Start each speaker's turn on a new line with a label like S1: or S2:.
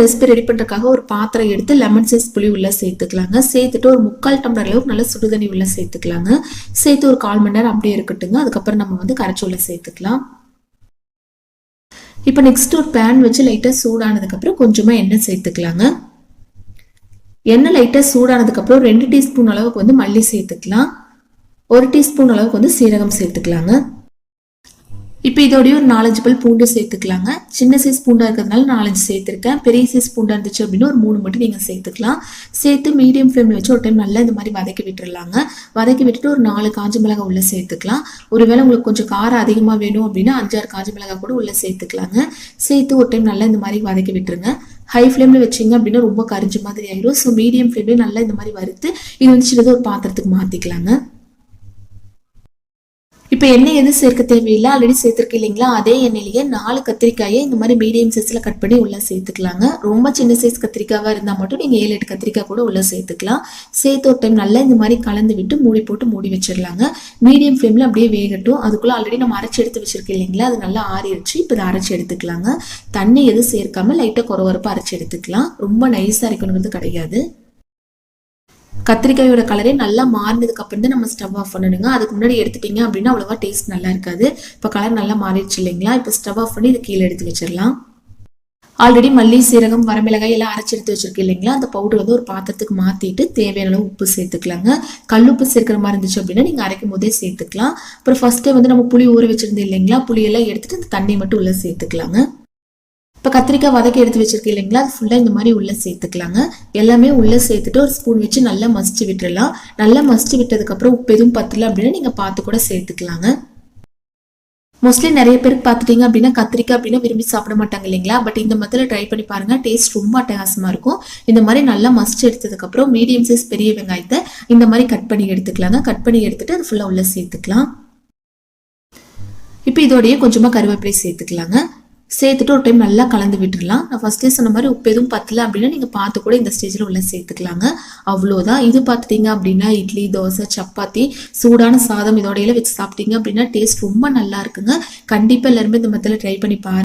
S1: Recipe ready பண்ணுறதுக்காக ஒரு பாத்திரம் எடுத்து லெமன் சைஸ் புளி உள்ளே சேர்த்துக்கலாங்க. சேர்த்துட்டு ஒரு முக்கால் டம்ளர் அளவுக்கு நல்லா சுடுதண்ணி உள்ளே சேர்த்துக்கலாங்க. சேர்த்து ஒரு கால் மணி நேரம் அப்படியே இருக்கட்டுங்க. அதுக்கப்புறம் நம்ம வந்து கரைச்சி உள்ளே சேர்த்துக்கலாம். இப்போ நெக்ஸ்ட் ஒரு பேன் வச்சு லைட்டாக சூடானதுக்கப்புறம் கொஞ்சமாக எண்ணெய் சேர்த்துக்கலாங்க. எண்ணெய் லைட்டாக சூடானதுக்கப்புறம் ரெண்டு டீஸ்பூன் அளவுக்கு வந்து மல்லி சேர்த்துக்கலாம். ஒரு டீஸ்பூன் அளவுக்கு வந்து சீரகம் சேர்த்துக்கலாங்க. இப்போ இதோடய ஒரு நாலஞ்சு பல் பூண்டு சேர்த்துக்கலாங்க. சின்ன சைஸ் பூண்டாக இருக்கிறதுனால நாலஞ்சு சேர்த்துருக்கேன். பெரிய சைஸ் பூண்டாக இருந்துச்சு அப்படின்னா ஒரு மூணு மட்டும் நீங்கள் சேர்த்துக்கலாம். சேர்த்து மீடியம் ஃப்ளேமில் வச்சு ஒரு டைம் நல்லா இந்த மாதிரி வதக்கி விட்டுறலாங்க. வதக்கி விட்டுட்டு ஒரு நாலு காஞ்ச மிளகாய் உள்ளே சேர்த்துக்கலாம். ஒருவேளை உங்களுக்கு கொஞ்சம் காரம் அதிகமாக வேணும் அப்படின்னா அஞ்சாறு காஞ்ச மிளகாய் கூட உள்ளே சேர்த்துக்கலாங்க. சேர்த்து ஒரு டைம் நல்லா இந்த மாதிரி வதக்கி விட்டுருங்க. ஹை ஃப்ளேமில் வச்சிங்க அப்படின்னா ரொம்ப கரிஞ்ச மாதிரி ஆயிடும் ஸோ மீடியம் ஃப்ளேம்லேயே நல்லா இந்த மாதிரி வறுத்து இது வந்து சின்னதாக ஒரு பாத்திரத்துக்கு மாற்றிக்கலாங்க இப்போ எண்ணெய் எதுவும் சேர்க்க தேவையில்லை. ஆல்ரெடி சேர்த்துருக்கு இல்லைங்களா? அதே எண்ணெயிலேயே நாலு கத்திரிக்காயை இந்த மாதிரி மீடியம் சைஸில் கட் பண்ணி உள்ளே சேர்த்துக்கலாங்க. ரொம்ப சின்ன சைஸ் கத்திரிக்காவாக இருந்தால் மட்டும் நீங்கள் ஏழு எட்டு கத்திரிக்காய் கூட உள்ளே சேர்த்துக்கலாம். சேர்த்து ஒரு டைம் நல்லா இந்த மாதிரி கலந்து விட்டு மூடி போட்டு மூடி வச்சிடலாங்க. மீடியம் ஃப்ளேமில் அப்படியே வேகட்டும். அதுக்குள்ளே ஆல்ரெடி நம்ம அரைச்சி எடுத்து வச்சிருக்கோம் இல்லைங்களா? அது நல்லா ஆறிடுச்சு. இப்போ இதை அரைச்சி எடுத்துக்கலாங்க. தண்ணி எதுவும் சேர்க்காம லைட்டாக குறவரப்பாக அரைச்சி எடுத்துக்கலாம். ரொம்ப நைஸாக இருக்கணுங்கிறது கிடையாது. கத்திரிக்காயோட கலரே நல்லா மாறினதுக்கு அப்புறம் தான் நம்ம ஸ்டவ் ஆஃப் பண்ணணுங்க. அதுக்கு முன்னாடி எடுத்துட்டீங்க அப்படின்னா அவ்வளோவா டேஸ்ட் நல்லா இருக்காது. இப்போ கலர் நல்லா மாறிடுச்சு இல்லைங்களா? இப்போ ஸ்டவ் ஆஃப் பண்ணி இது கீழே எடுத்து வச்சிடலாம். ஆல்ரெடி மல்லி சீரகம் வரமிளகாய் எல்லாம் அரைச்சி எடுத்து வச்சிருக்கு இல்லைங்களா? அந்த பவுடர் வந்து ஒரு பாத்திரத்துக்கு மாற்றிட்டு தேவையான அளவு உப்பு சேர்த்துக்கலாங்க. கல் உப்பு சேர்க்குற மாதிரி இருந்துச்சு அப்படின்னா நீங்கள் அரைக்கும் போதே சேர்த்துக்கலாம். அப்புறம் ஃபர்ஸ்ட்டே வந்து நம்ம புளி ஊற வச்சிருந்தோம் இல்லைங்களா? புளியெல்லாம் எடுத்துட்டு அந்த தண்ணி மட்டும் உள்ளே சேர்த்துக்கலாங்க. இப்போ கத்திரிக்காய் வதக்கி எடுத்து வச்சிருக்கு இல்லைங்களா? அது ஃபுல்லாக இந்த மாதிரி உள்ளே சேர்த்துக்கலாங்க. எல்லாமே உள்ளே சேர்த்துட்டு ஒரு ஸ்பூன் வச்சு நல்லா மசிச்சு விட்டுறலாம். நல்லா மசிச்சு விட்டதுக்கப்புறம் உப்பு எதுவும் பத்தல அப்படின்னா நீங்கள் பார்த்து கூட சேர்த்துக்கலாங்க. மோஸ்ட்லி நிறைய பேருக்கு பார்த்துட்டீங்க அப்படின்னா கத்திரிக்காய் அப்படின்னா விரும்பி சாப்பிட மாட்டாங்க இல்லைங்களா? பட் இந்த மாதிரி ட்ரை பண்ணி பாருங்க. டேஸ்ட் ரொம்ப அட்டகாசமாக இருக்கும். இந்த மாதிரி நல்லா மசிச்சு எடுத்ததுக்கப்புறம் மீடியம் சைஸ் பெரிய வெங்காயத்தை இந்த மாதிரி கட் பண்ணி எடுத்துக்கலாங்க. கட் பண்ணி எடுத்துட்டு அது ஃபுல்லாக உள்ளே சேர்த்துக்கலாம். இப்போ இதோடய கொஞ்சமாக கருவேப்பிலை சேர்த்துக்கலாங்க. சேர்த்துட்டு ஒரு டைம் நல்லா கலந்து விட்டுடலாம் நான் ஃபஸ்ட்டே சொன்ன மாதிரி உப்பு எதுவும் பத்தல அப்படின்னா நீங்கள் பார்த்து கூட இந்த ஸ்டேஜில் உள்ள சேர்த்துக்கலாங்க. அவ்வளோதான் இது பார்த்துட்டீங்க அப்படின்னா இட்லி தோசை சப்பாத்தி சூடான சாதம் இதோடையில வச்சு சாப்பிட்டீங்க அப்படின்னா டேஸ்ட் ரொம்ப நல்லா இருக்குங்க. கண்டிப்பாக எல்லாருமே இந்த மத்தியில் ட்ரை பண்ணி பாருங்க.